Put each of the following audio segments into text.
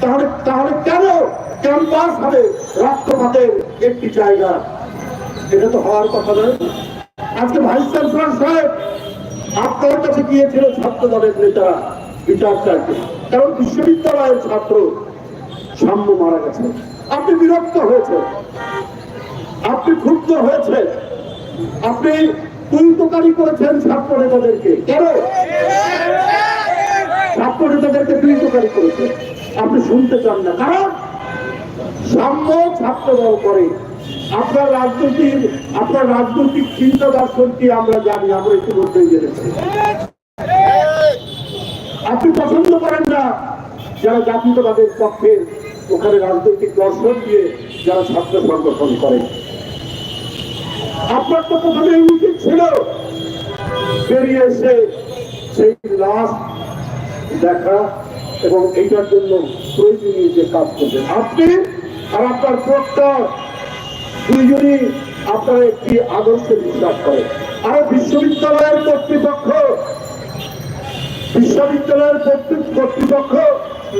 তাহলে তাহলে কেন ক্যাম্পাস হবে রক্তপাতের একটি জায়গা? এটা তো হওয়ার কথা নয়। আজকে ভাইস সাহেব আপনার কাছে গিয়েছিল ছাত্র দলের কারণ বিশ্ববিদ্যালয়ের ছাত্র সাম্য মারা গেছে। আপনি বিরক্ত হয়েছে আপনি ক্ষুব্ধ হয়েছে আপনি তুই তোকারি করেছেন ছাত্র নেতাদেরকে। কেন? ছাত্র নেতাদেরকে তুই তোকারি করেছেন আপনি শুনতে চান না। কারণ সাম্য ছাত্র করে আপনার রাজনৈতিক আপনার রাজনৈতিক চিন্তা দর্শন কি আমরা জানি, আমরা ইতিমধ্যেই জেনেছি। আপনি পছন্দ করেন না, যারা জাতীয়তাবাদের পক্ষে ওখানে রাজনৈতিক দর্শন দিয়ে যারা ছাত্র সংগঠন করে। আপনার তো প্রথমে উচিত ছিল, বেরিয়ে এসে সেই লাশ দেখা এবং এইটার জন্য প্রয়োজনীয় যে কাজ করবেন আপনি আর আপনার প্রক্টর দুইজনই আপনার একটি আদর্শে বিশ্বাস করে। আর বিশ্ববিদ্যালয়ের কর্তৃপক্ষ বিশ্ববিদ্যালয়ের কর্তৃপক্ষ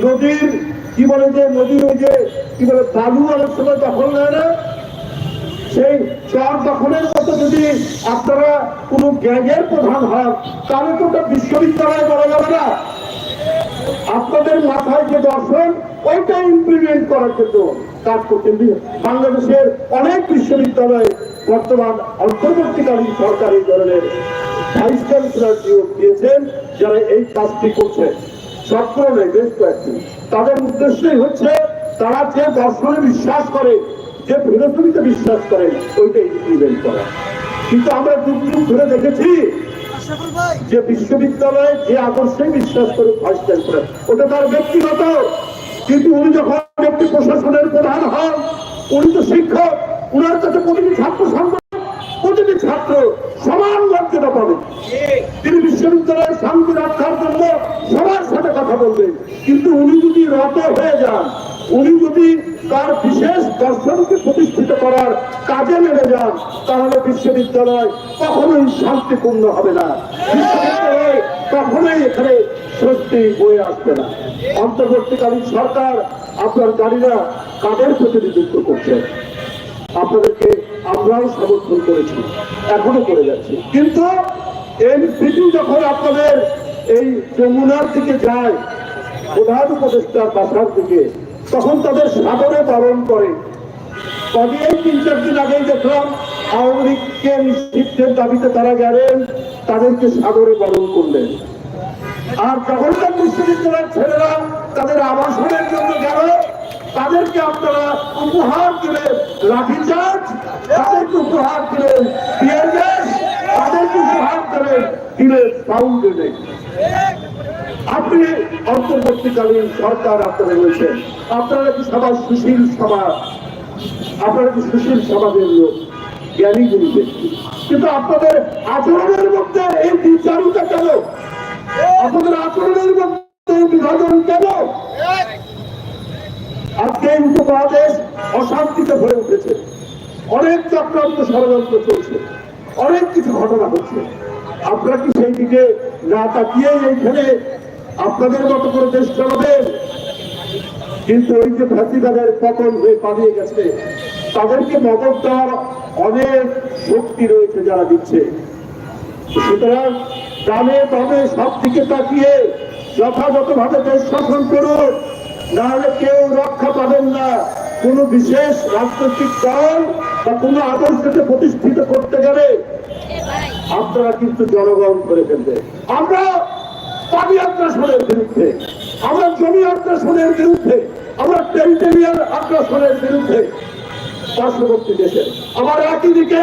নদীর, কি বলে যে নদীর ওই যে, কি বলে, বালু অনেক সময় দখল নেয় না? সেই চর দখলের মতো যদি আপনারা কোনো গ্যাংয়ের প্রধান হন, তাহলে তো ওটা বিশ্ববিদ্যালয় বলা যাবে না। আপনাদের মাথায় যে দর্শন ওইটা ইমপ্লিমেন্ট করার জন্য কাজ করছেন। বাংলাদেশের অনেক বিশ্ববিদ্যালয়ে বর্তমান অন্তর্বর্তীকালীন সরকার এই ধরনের ভাইস চ্যান্সেলর নিয়োগ দিয়েছেন, যারা এই কাজটি করছে। সবগুলো বেশ কয়েকটি। তাদের উদ্দেশ্যই হচ্ছে, তারা যে দর্শনে বিশ্বাস করে, যে ফিলোসফিতে বিশ্বাস করে ওইটা ইমপ্লিমেন্ট করা। কিন্তু আমরা যুগ যুগ ধরে দেখেছি যে বিশ্ববিদ্যালয়ে যে আদর্শে বিশ্বাস করে ভাইস চ্যান্সেলর ওটা তার ব্যক্তিগত। কিন্তু উনি যখন একটি প্রশাসনের প্রধান হন, উনি তো শিক্ষক, উনার কাছে প্রতিটি ছাত্র সংগঠন প্রতিটি ছাত্র সমান মর্যাদা পাবে। তিনি বিশ্ববিদ্যালয়ের শান্তি রক্ষার জন্য সবার সাথে কথা বলবেন। কিন্তু উনি যদি রত হয়ে যান, উনি যদি তার বিশেষ দর্শনকে প্রতিষ্ঠিত করার কাজে নেমে যান, তাহলে বিশ্ববিদ্যালয় কখনোই শান্তিপূর্ণ হবে না। বিশ্ববিদ্যালয় কখনোই এখানে স্বস্তি বয়ে আসবে না। অন্তর্বর্তীকালীন সরকার আপনার গাড়িরা কাদের প্রতিনিধিত্ব করছে? আপনাদেরকে আমরাও সমর্থন করেছি, এখনও করে যাচ্ছি। কিন্তু এনসিপি যখন আপনাদের এই যমুনার দিকে যায়, প্রধান উপদেষ্টার বাসার দিকে তখন তাদের সাদরে পালন করে। এই তিন চার দিন আগেই দেখলাম আওয়ামী লীগকে নিষিদ্ধের দাবিতে তারা গেলেন, তাদেরকে সাদরে পালন করলেন। আর জগন্নাথ বিশ্ববিদ্যালয়ের ছেলেরা তাদের আবাসনের জন্য গেল। তাদেরকে আপনারা উপহার দিলেন লাঠিচার্জ তাদেরকে উপহার দিলেন তাদেরকে উপহার দিলেন দিলেন সাউন্ড অন্তর্বর্তীকালীন সরকার আপনারা রয়েছেন আপনারা কি সবাই সুশীল সমাজ? আপনারা কি সুশীল সমাজের লোক? জ্ঞানী ব্যক্তি। কিন্তু আপনাদের আচরণের মধ্যে এই বিচারিতা কেন? আপনাদের আচরণের মধ্যে এই বিভাজন কেন? আজকে এই উপমহাদেশ অশান্তিতে ভরে উঠেছে। অনেক চক্রান্ত ষড়যন্ত্র চলছে। অনেক কিছু ঘটনা হচ্ছে আপনারা কি সেই দিকে না তাকিয়ে এইখানে আপনাদের মতো করে দেশ চালাবেন কিন্তু ওই যে ফাঁসিবাদের পতন হয়ে পালিয়ে গেছে, তাদেরকে মদত দেওয়ার অনেক শক্তি রয়েছে যারা দিচ্ছে। সুতরাং দামে দামে সব দিকে তাকিয়ে যথাযথভাবে দেশ শাসন করুন, নাহলে কেউ রক্ষা পাবেন না। কোন বিশেষ রাজনৈতিক দল বা কোন আদর্শকে প্রতিষ্ঠিত করতে গেলে আপনারা কিন্তু জনগণ করে ফেলবে। আমরা বিরুদ্ধে। আমরা জমি আগ্রাসনের বিরুদ্ধে, আমরা টেরিটোরিয়াল আগ্রাসনের বিরুদ্ধে পার্শ্ববর্তী দেশে। আবার একই দিকে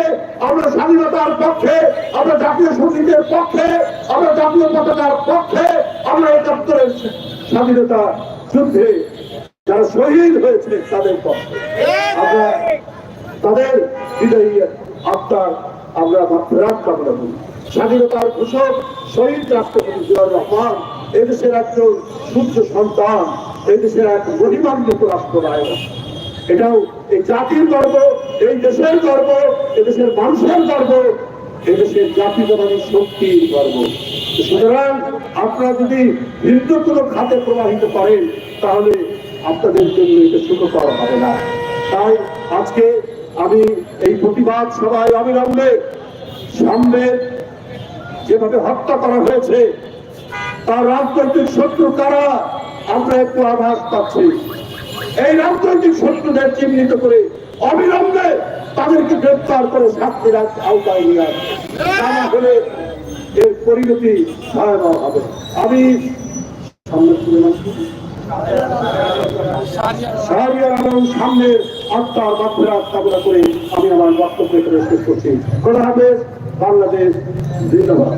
আমরা স্বাধীনতার পক্ষে, আমরা জাতীয় সঙ্গীতের পক্ষে, আমরা জাতীয় পতাকার পক্ষে, আমরা একাত্তরের স্বাধীনতা যুদ্ধে যারা শহীদ হয়েছে তাদের পক্ষে। তাদের হৃদয় আত্মার আমরা ফেরাত কামনা করি। স্বাধীনতার ঘোষক শহীদ রাষ্ট্রপতি জিয়াউর রহমান, এদেশের একজন সূর্য সন্তান, এদেশের এক গরিমান্বিত রাষ্ট্রনায়ক। এটাও এই জাতির গর্ব, এই দেশের গর্ব, এদেশের মানুষের গর্ব, এদেশের জাতি জাতীয়তাবাদী শক্তির গর্ব। সুতরাং আপনারা যদি ভিন্ন কোনো খাতে প্রবাহিত করেন, তাহলে আপনাদের জন্য এটা সুখকর হবে না। তাই আজকে আমি এই প্রতিবাদ সভায় অবিলম্বে সামনে যেভাবে হত্যা করা হয়েছে, তার রাজনৈতিক শত্রু কারা, আমরা একটু আভাস পাচ্ছি। এই রাজনৈতিক শত্রুদের চিহ্নিত করে, অবিলম্বে তাদেরকে গ্রেপ্তার করে শাস্তির আওতায় নিয়ে আসে। তা না হলে এর পরিণতি ভয়াবহ হবে। আমি সামনে রাখছি। আলম আত্মার কামনা করে আমি আমার বক্তব্য শেষ করছি। খোলা হাফেজ। বাংলাদেশ জিন্দাবাদ।